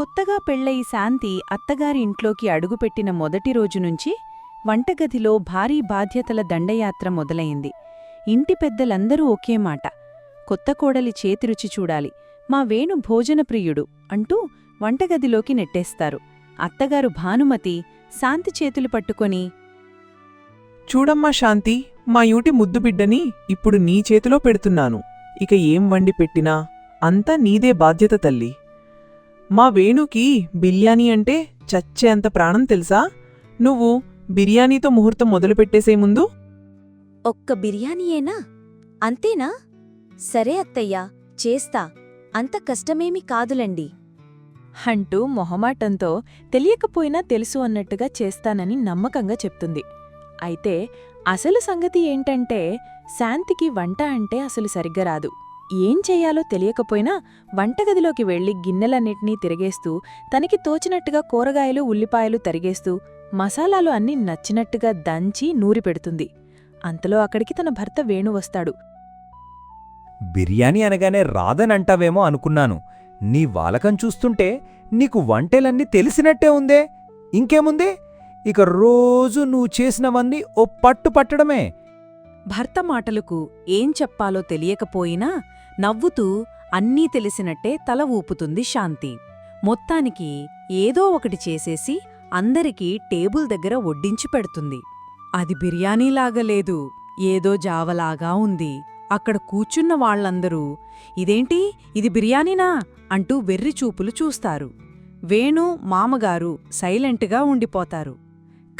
కొత్తగా పెళ్ళయి శాంతి అత్తగారి ఇంట్లోకి అడుగుపెట్టిన మొదటి రోజు నుంచి వంటగదిలో భారీ బాధ్యతల దండయాత్ర మొదలయింది ఇంటి పెద్దలందరూ ఒకే మాట. కొత్త కోడలి చేతిరుచి చూడాలి. మా వేణు భోజనప్రియుడు అంటూ వంటగదిలోకి నెట్టేస్తారు. అత్తగారు భానుమతి శాంతి చేతులు పట్టుకొని చూడమ్మా శాంతి మా యూటి ముద్దు బిడ్డని ఇప్పుడు నీ చేతిలో పెడుతున్నాను. ఇక ఏం వండి పెట్టినా అంతా నీదే బాధ్యత తల్లి. మా వేణుకి బిర్యానీ అంటే చచ్చేంత ప్రాణం తెలుసా? నువ్వు బిర్యానీతో ముహూర్తం మొదలుపెట్టేసే ముందు? ఒక్క బిర్యానీయేనా అంతేనా? సరే అత్తయ్యా చేస్తా. అంత కష్టమేమి కాదులండి. అంటూ మొహమాటంతో తెలియకపోయినా తెలుసు అన్నట్టుగా చేస్తానని నమ్మకంగా చెప్తుంది. అయితే అసలు సంగతి ఏంటంటే శాంతికి వంట అంటే అసలు సరిగ్గా రాదు. ఏం చెయ్యాలో తెలియకపోయినా వంటగదిలోకి వెళ్ళి గిన్నెలన్నిటినీ తిరిగేస్తూ తనకి తోచినట్టుగా కూరగాయలు ఉల్లిపాయలు తరిగేస్తూ మసాలాలు అన్నీ నచ్చినట్టుగా దంచి నూరి పెడుతుంది. అంతలో అక్కడికి తన భర్త వేణు వస్తాడు. బిర్యానీ అనగానే రాదనంటావేమో అనుకున్నాను. నీ వాలకం చూస్తుంటే నీకు వంటలన్నీ తెలిసినట్టే ఉందే. ఇంకేముంది? ఇక రోజు నువ్వు చేసినవన్నీ ఓ పట్టు పట్టడమే. భర్త మాటలకు ఏం చెప్పాలో తెలియకపోయినా నవ్వుతూ అన్నీ తెలిసినట్టే తల ఊపుతుంది శాంతి. మొత్తానికి ఏదో ఒకటి చేసేసి అందరికీ టేబుల్ దగ్గర వడ్డించి పెడుతుంది. అది బిర్యానీలాగలేదు ఏదో జావలాగా ఉంది. అక్కడ కూర్చున్న వాళ్ళందరూ ఇదేంటి? ఇది బిర్యానీనా? అంటూ వెర్రి చూపులు చూస్తారు. వేణు మామగారు సైలెంట్గా ఉండిపోతారు.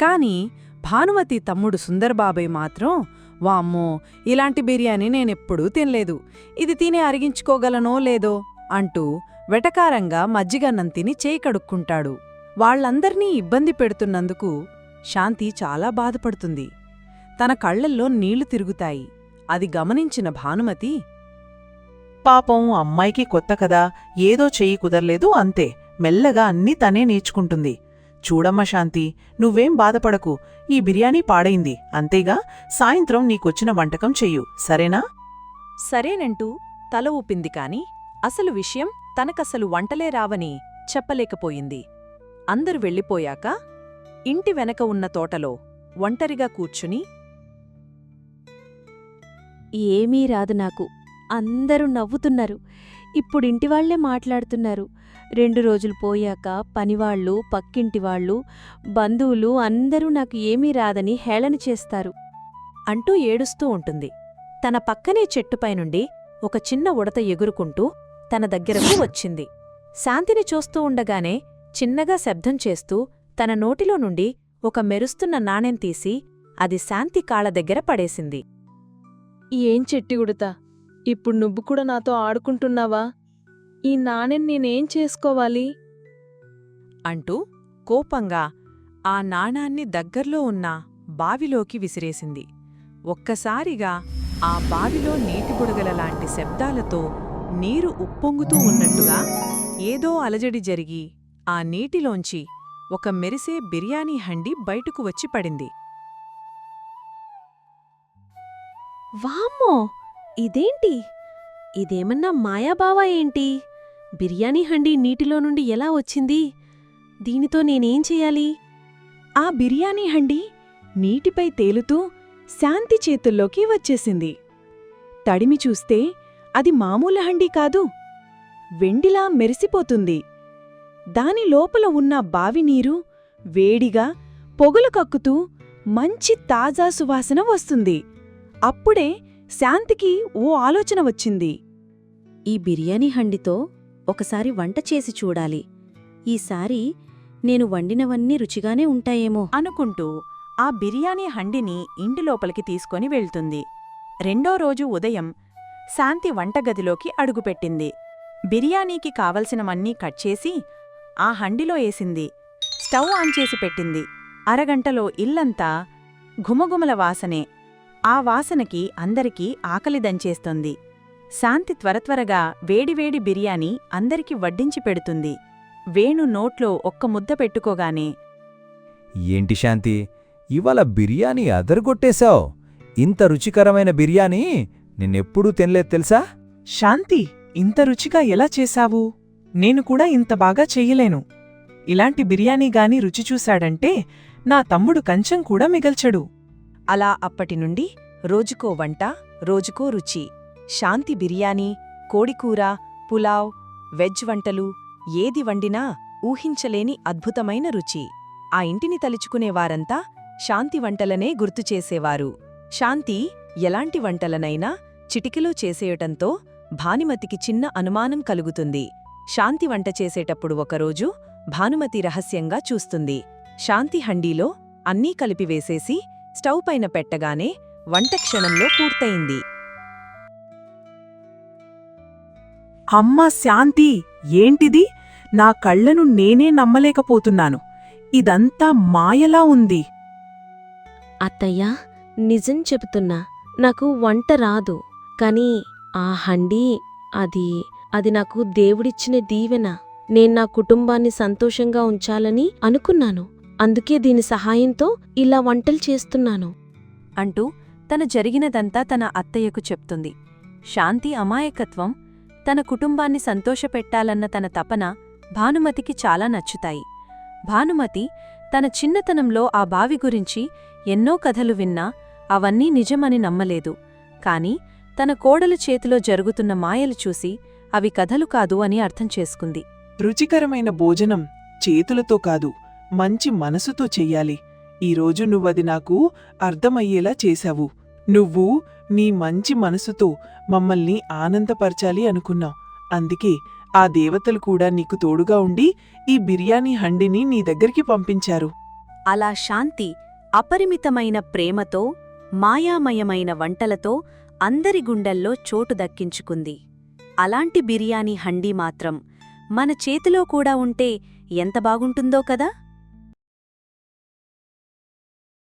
కాని భానుమతి తమ్ముడు సుందర్బాబాయ్ మాత్రం వామ్మో ఇలాంటి బిర్యానీ నేనెప్పుడూ తినలేదు. ఇది తిని అరిగించుకోగలనో లేదో? అంటూ వెటకారంగా మజ్జిగన్నం తిని చేయి కడుక్కుంటాడు. వాళ్ళందర్నీ ఇబ్బంది పెడుతున్నందుకు శాంతి చాలా బాధపడుతుంది. తన కళ్ళల్లో నీళ్ళు తిరుగుతాయి. అది గమనించిన భానుమతి పాపం అమ్మాయికి కొత్త కదా ఏదో చెయ్యి కుదరలేదు అంతే. మెల్లగా అన్నీ తనే నేర్చుకుంటుంది. చూడమ్మా శాంతి నువ్వేం బాధపడకు. ఈ బిర్యానీ పాడైంది. అంతేగా సాయంత్రం నీకొచ్చిన వంటకం చెయ్యు. సరేనా? సరేనంటూ తల ఊపింది కాని అసలు విషయం తనకసలు వంటలే రావని చెప్పలేకపోయింది. అందరు వెళ్ళిపోయాక ఇంటి వెనక ఉన్న తోటలో ఒంటరిగా కూర్చుని ఏమీ రాదు నాకు. అందరూ నవ్వుతున్నారు. ఇప్పుడింటివాళ్ళే మాట్లాడుతున్నారు. రెండు రోజులు పోయాక పనివాళ్ళు పక్కింటివాళ్ళు బంధువులు అందరూ నాకు ఏమీ రాదని హేళన చేస్తారు అంటూ ఏడుస్తూ ఉంటుంది. తన పక్కనే చెట్టుపైనుండి ఒక చిన్న ఉడత ఎగురుకుంటూ తన దగ్గరకు వచ్చింది. శాంతిని చూస్తూ ఉండగానే చిన్నగా శబ్దం చేస్తూ తన నోటిలో నుండి ఒక మెరుస్తున్న నాణెం తీసి అది శాంతి కాళ్ళ దగ్గర పడేసింది. ఏం చెట్టి ఉడతా? ఇప్పుడు నువ్వు కూడా నాతో ఆడుకుంటున్నావా? ఈ నాణెం నేనేం చేసుకోవాలి? అంటూ కోపంగా ఆ నాణాన్ని దగ్గర్లో ఉన్న బావిలోకి విసిరేసింది. ఒక్కసారిగా ఆ బావిలో నీటి బుడగలలాంటి శబ్దాలతో నీరు ఉప్పొంగుతూ ఉన్నట్టుగా ఏదో అలజడి జరిగి ఆ నీటిలోంచి ఒక మెరిసే బిర్యానీ హండి బయటకు వచ్చి పడింది. వామ్మో! ఇదేంటి? ఇదేమన్నా మాయాబావా ఏంటి? బిర్యానీ హండీ నీటిలో నుండి ఎలా వచ్చింది? దీనితో నేనేం చెయ్యాలి ఆ బిర్యానీ హండి నీటిపై తేలుతూ శాంతి చేతుల్లోకి వచ్చేసింది. తడిమి చూస్తే అది మామూలు హండీ కాదు. వెండిలా మెరిసిపోతుంది. దాని లోపల ఉన్న బావినీరు వేడిగా పొగలు కక్కుతూ మంచి తాజా సువాసన వస్తుంది. అప్పుడే శాంతికి ఓ ఆలోచన వచ్చింది. ఈ బిర్యానీ హండితో ఒకసారి వంట చేసి చూడాలి. ఈసారి నేను వండినవన్నీ రుచిగానే ఉంటాయేమో అనుకుంటూ ఆ బిర్యానీ హండిని ఇంటి లోపలికి తీసుకొని వెళ్తుంది. రెండో రోజు ఉదయం శాంతి వంటగదిలోకి అడుగుపెట్టింది. బిర్యానీకి కావలసినవన్నీ కట్ చేసి ఆ హండిలో వేసింది స్టవ్ ఆన్ చేసి పెట్టింది. అరగంటలో ఇల్లంతా ఘుమఘుమల వాసనే. ఆ వాసనకి అందరికీ ఆకలి దంచేస్తోంది. శాంతి త్వరత్వరగా వేడివేడి బిర్యానీ అందరికి వడ్డించి పెడుతుంది. వేణు నోట్లో ఒక్క ముద్ద పెట్టుకోగానే ఏంటి శాంతి? ఇవాళ బిర్యానీ అదరగొట్టేశావు. ఇంత రుచికరమైన బిర్యానీ నిన్నెప్పుడూ తినలేదు తెలుసా? శాంతి ఇంత రుచిగా ఎలా చేశావు? నేను కూడా ఇంత బాగా చెయ్యలేను ఇలాంటి బిర్యానీ గాని రుచి చూశాడంటే నా తమ్ముడు కంచం కూడా మిగల్చడు. అలా అప్పటినుండి రోజుకో వంట రోజుకో రుచి. శాంతి బిర్యానీ కోడికూర పులావ్ వెజ్ వంటలు ఏది వండినా ఊహించలేని అద్భుతమైన రుచి. ఆ ఇంటిని తలుచుకునేవారంతా శాంతి వంటలనే గుర్తుచేసేవారు శాంతి ఎలాంటి వంటలనైనా చిటికిలో చేసేయటంతో భానుమతికి చిన్న అనుమానం కలుగుతుంది. శాంతి వంట చేసేటప్పుడు ఒకరోజు భానుమతి రహస్యంగా చూస్తుంది. శాంతి హండీలో అన్నీ కలిపివేసేసి స్టవ్ పైన పెట్టగానే వంట క్షణంలో పూర్తయింది. అమ్మా శాంతి ఏంటిది? నా కళ్ళను నేనే నమ్మలేకపోతున్నాను. ఇదంతా మాయలా ఉంది. అత్తయ్యా నిజం చెబుతున్నా నాకు వంట రాదు. కాని ఆ హండీ అది అది నాకు దేవుడిచ్చిన దీవెన. నేను నా కుటుంబాన్ని సంతోషంగా ఉంచాలని అనుకున్నాను. అందుకే దీని సహాయంతో ఇలా వంటలు చేస్తున్నాను. అంటూ తన జరిగినదంతా తన అత్తయ్యకు చెప్తుంది. శాంతి అమాయకత్వం తన కుటుంబాన్ని సంతోషపెట్టాలన్న తన తపన భానుమతికి చాలా నచ్చుతాయి. భానుమతి తన చిన్నతనంలో ఆ బావి గురించి ఎన్నో కథలు విన్నా అవన్నీ నిజమని నమ్మలేదు. కాని తన కోడలు చేతిలో జరుగుతున్న మాయలు చూసి అవి కథలు కాదు అని అర్థం చేసుకుంది. రుచికరమైన భోజనం చేతులతో కాదు మంచి మనసుతో చెయ్యాలి. ఈరోజు నువ్వది నాకు అర్థమయ్యేలా చేశావు. నువ్వు నీ మంచి మనసుతో మమ్మల్ని ఆనందపరచాలి అనుకున్నావు. అందుకే ఆ దేవతలు కూడా నీకు తోడుగా ఉండి ఈ బిర్యానీ హండిని నీ దగ్గరికి పంపించారు. అలా శాంతి అపరిమితమైన ప్రేమతో మాయామయమైన వంటలతో అందరి గుండెల్లో చోటు దక్కించుకుంది. అలాంటి బిర్యానీ హండీ మాత్రం మన చేతిలో కూడా ఉంటే ఎంత బాగుంటుందో కదా?